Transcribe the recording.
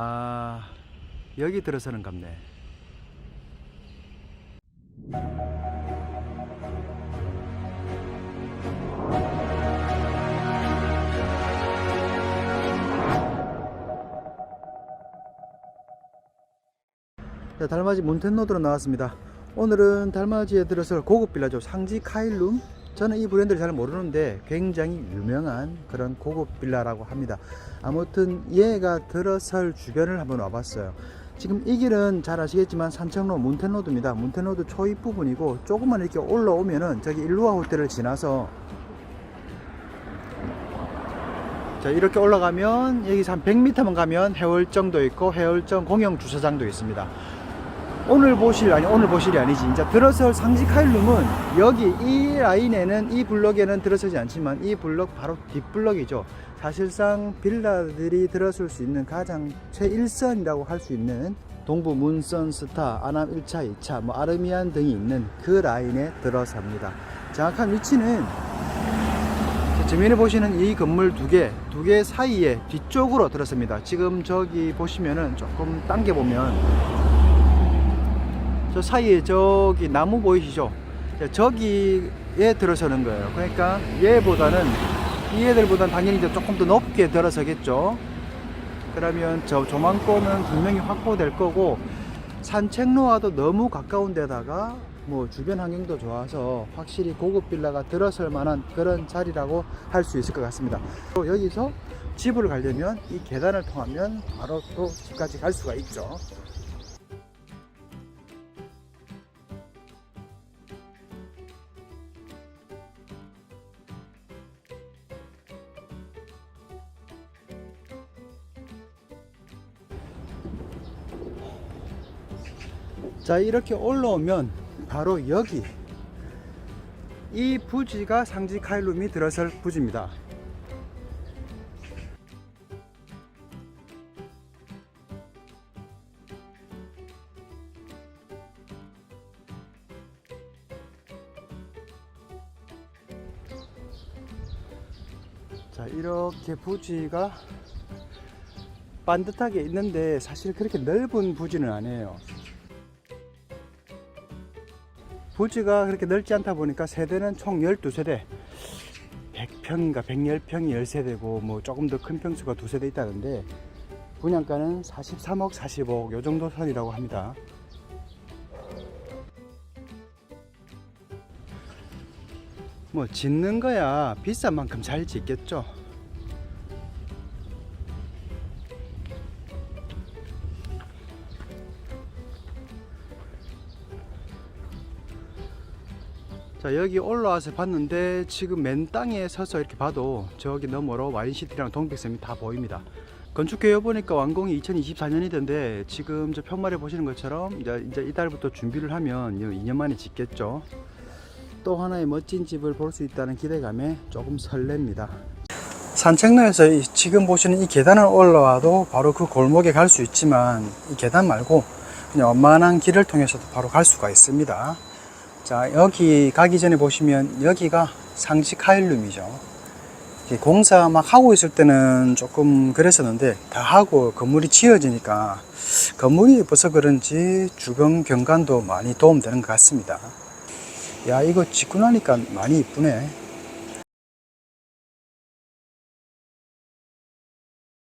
아 여기 들어서는 갑네 자, 달맞이 몬텐로드로 나왔습니다. 오늘은 달맞이에 들어설 고급 빌라죠. 상지 카일룸. 저는 이 브랜드를 잘 모르는데 굉장히 유명한 그런 고급 빌라라고 합니다. 아무튼 얘가 들어설 주변을 한번 와봤어요. 지금 이 길은 잘 아시겠지만 산책로 몬텐로드입니다. 몬텐로드 초입 부분이고 조금만 이렇게 올라오면은 저기 일루아 호텔을 지나서 자 이렇게 올라가면 여기서 한 100m만 가면 해월정도 있고 해월정 공영 주차장도 있습니다. 오늘 보실 아니 오늘 보실이 아니지. 이제 들어설 상지 카일룸은 여기 이 라인에는 이 블럭에는 들어서지 않지만 이 블럭 바로 뒷블럭이죠. 사실상 빌라들이 들어설 수 있는 가장 최일선이라고 할 수 있는 동부 문선 스타 아남 1차 2차 뭐 아르미안 등이 있는 그 라인에 들어섭니다. 정확한 위치는 지면에 보시는 이 건물 두 개, 두 개 사이에 뒤쪽으로 들었습니다. 지금 저기 보시면은 조금 당겨 보면 저 사이에 저기 나무 보이시죠? 자, 저기에 들어서는 거예요. 그러니까 얘보다는 이 애들보다는 당연히 조금 더 높게 들어서겠죠. 그러면 저 조망권은 분명히 확보될 거고 산책로와도 너무 가까운 데다가 뭐 주변 환경도 좋아서 확실히 고급 빌라가 들어설 만한 그런 자리라고 할 수 있을 것 같습니다. 또 여기서 집을 가려면 이 계단을 통하면 바로 또 집까지 갈 수가 있죠. 자 이렇게 올라오면 바로 여기 이 부지가 상지 카일룸이 들어설 부지입니다. 자 이렇게 부지가 반듯하게 있는데 사실 그렇게 넓은 부지는 아니에요 부지가 그렇게 넓지 않다 보니까 세대는 총 12세대. 100평인가 110평이 10세대고 뭐 조금 더 큰 평수가 두 세대 있다는데 분양가는 43억 45억 요 정도 선이라고 합니다. 뭐 짓는 거야. 비싼 만큼 잘 짓겠죠 자 여기 올라와서 봤는데 지금 맨 땅에 서서 이렇게 봐도 저기 너머로 와인시티랑 동백섬이 다 보입니다. 건축계획 보니까 완공이 2024년이던데 지금 저 편말에 보시는 것처럼 이제, 이제 이달부터 준비를 하면 2년 만에 짓겠죠. 또 하나의 멋진 집을 볼 수 있다는 기대감에 조금 설렙니다. 산책로에서 이- 지금 보시는 이 계단을 올라와도 바로 그 골목에 갈 수 있지만 이 계단 말고 그냥 완만한 길을 통해서도 바로 갈 수가 있습니다 자 여기 가기 전에 보시면 여기가 상시 카일룸이죠 공사 막 하고 있을 때는 조금 그랬었는데 다 하고 건물이 지어지니까 건물이 예뻐서 그런지 주변 경관도 많이 도움되는 것 같습니다. 야 이거 짓고 나니까 많이 이쁘네